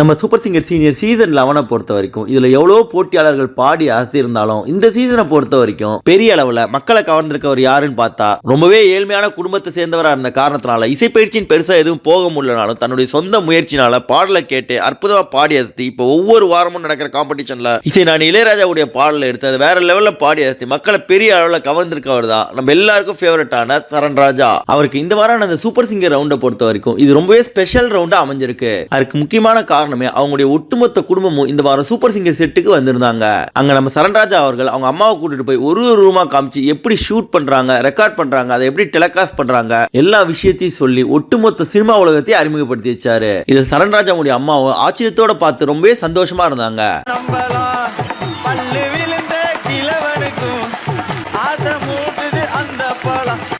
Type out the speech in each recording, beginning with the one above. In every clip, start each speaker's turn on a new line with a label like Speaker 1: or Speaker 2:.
Speaker 1: நம்ம super singer senior season லெவனை பொறுத்த வரைக்கும் இதில் எவ்வளோ போட்டியாளர்கள் பாடி அசத்திருந்தாலும் இந்த சீசனை பொறுத்த வரைக்கும் பெரிய அளவில் மக்களை கவர்ந்திருக்கவர் யாருன்னு பார்த்தா ரொம்பவே ஏழ்மையான குடும்பத்தை சேர்ந்தவராக இருந்த காரணத்தினால இசைப்பயிற்சியின் பெருசாக எதுவும் போக முடியலனாலும் தன்னுடைய சொந்த முயற்சினால பாடலை கேட்டு அற்புதமாக பாடி அசத்தி இப்போ ஒவ்வொரு வாரமும் நடக்கிற காம்படிஷனில் இசை நான் இளையராஜாவுடைய பாடலை எடுத்து அது வேற லெவலில் பாடி அசத்தி மக்களை பெரிய அளவில் கவர்ந்திருக்கவர் தான். நம்ம எல்லாருக்கும் ஃபேவரட்டான சரண் ராஜா. அவருக்கு இந்த வாரம் அந்த சூப்பர் சிங்கர் ரவுண்டை பொறுத்த வரைக்கும் இது ரொம்பவே ஸ்பெஷல் ரவுண்டாக அமைஞ்சிருக்கு. அதுக்கு முக்கியமான காரணம் அவங்களுடைய ஒட்டுமொத்த குடும்பமும் இந்த வாரம் சூப்பர் சிங்கர் செட்டுக்கு வந்திருந்தாங்க. அங்க நம்ம சரண்ராஜா அவர்கள் அவங்க அம்மாவை கூட்டிட்டு போய் ஒரு ஒரு ரூமா காமிச்சு எப்படி ஷூட் பண்றாங்க ரெக்கார்ட் பண்றாங்க அதை எப்படி டெலகாஸ்ட் பண்றாங்க எல்லா விஷயத்தையும் சொல்லி ஒட்டுமொத்த சினிமா உலகத்தையும் அறிமுகப்படுத்தி வச்சாரு. இது சரண்ராஜாவுடைய அம்மாவும் ஆச்சரியத்தோட பார்த்து ரொம்பவே சந்தோஷமா இருந்தாங்க.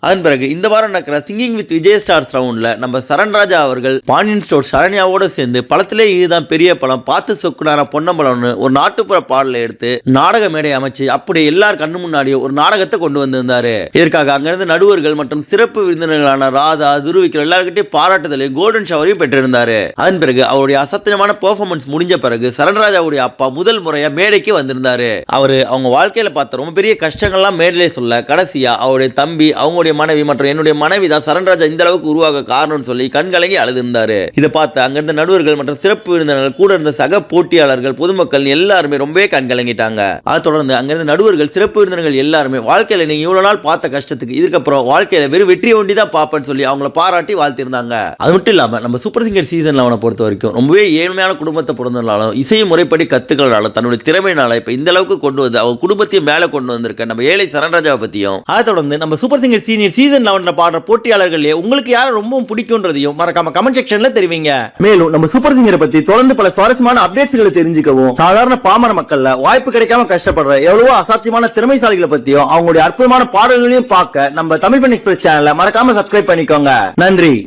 Speaker 1: அதன் பிறகு இந்த வாரம் நடக்கிற சிங்கிங் வித் விஜய் ஸ்டார்ஸ் ரவுண்ட்ல நம்ம சரண்ராஜா அவர்கள் பாண்டியன் ஸ்டோர் சரண்யாவோட சேர்ந்து படத்திலே இதுதான் பெரிய பழம் பார்த்து சொக்குனார பொன்னம்பலம்னு ஒரு நாட்டுப்புற பாடலை எடுத்து நாடக மேடை அமைச்சு அப்படி எல்லார் கண்ணு முன்னாடியும் ஒரு நாடகத்தை கொண்டு வந்திருந்தாரு. இதற்காக அங்கிருந்து நடுவர்கள் மற்றும் சிறப்பு விருந்தினர்களான ராதா துருவிக்கிற எல்லாருக்கிட்டையும் பாராட்டுதலையும் கோல்டன் ஷவரையும் பெற்றிருந்தாரு. அதன் பிறகு அவருடைய அசத்தனமான பெர்ஃபார்மன்ஸ் முடிஞ்ச பிறகு சரண்ராஜாவுடைய அப்பா முதல் முறையா மேடைக்கு வந்திருந்தாரு. அவரு அவங்க வாழ்க்கையில பார்த்த ரொம்ப பெரிய கஷ்டங்கள்லாம் மேடையிலே சொல்ல கடைசியா அவருடைய தம்பி அவங்களுடைய மனைவி மற்றும் என்னுடைய மனைவி தான் சரண்ராஜா இந்த அளவுக்கு உருவாக காரணம்னு சொல்லி கண்கலங்கி அழுதிருந்தாரு. இதை பார்த்து அங்கிருந்த நடுவர்கள் மற்றும் சிறப்பு விருந்தினர்கள் கூட இருந்த சக போட்டியாளர்கள் பொதுமக்கள் எல்லாருமே ரொம்பவே கண்கலங்கிட்டாங்க. அதை தொடர்ந்து அங்கிருந்த நடுவர்கள் சிறப்பு விருந்தினர்கள் எல்லாருமே வாழ்க்கையில நீங்க இவ்வளவு நாள் பார்த்த கஷ்டத்துக்கு இதுக்கப்புறம் வாழ்க்கையில வெறும் வெற்றி ஒண்டி தான் பார்ப்பேன்னு சொல்லி அவங்கள பாராட்டி வாழ்த்திருந்தாங்க. அது மட்டும் இல்லாம நம்ம சூப்பர் சிங்கர் சீசன்ல அவனை பொறுத்த வரைக்கும் ரொம்பவே ஏழ்மையான குடும்பத்தை பிறந்தனாலும் இசை முறைப்படி கத்துக்கிறனால தன்னுடைய திறமையினால இப்ப இந்த அளவுக்கு கொண்டு வந்து அவங்க குடும்பத்தையும் மேல கொண்டு வந்திருக்க நம்ம ஏழை சரண்ராஜாவை பத்தியும். அதை தொடர்ந்து நம்ம சூப்பர் சிங்கர் சீனியர் சீசன் லெவன்ல பாடுற போட்டியாளர்களே உங்களுக்கு யாரை ரொம்பவும் பிடிக்கும்ன்றதையும் மறக்காம கமெண்ட் செக்ஷன்ல தெரிவிங்க.
Speaker 2: மேலும் நம்ம சூப்பர் சிங்கரை பத்தி தொடர்ந்து பல சுவாரஸ்யமான அப்டேட்ஸ்களை தெரிஞ்சுக்கவும் சாதாரண பாமர மக்கள்ல வாய்ப்பு கிடைக்காம கஷ்டப்படுற எவ்வளவோ அசாத்தியமான திறமைசாலிகளை பத்தியும் அவங்களுடைய அற்புதமான பாடல்களையும் பார்க்க நம்ம தமிழ் பண்ணி எக்ஸ்பிரஸ் சேனலை மறக்காம சப்ஸ்கிரைப் பண்ணிக்கோங்க. நன்றி.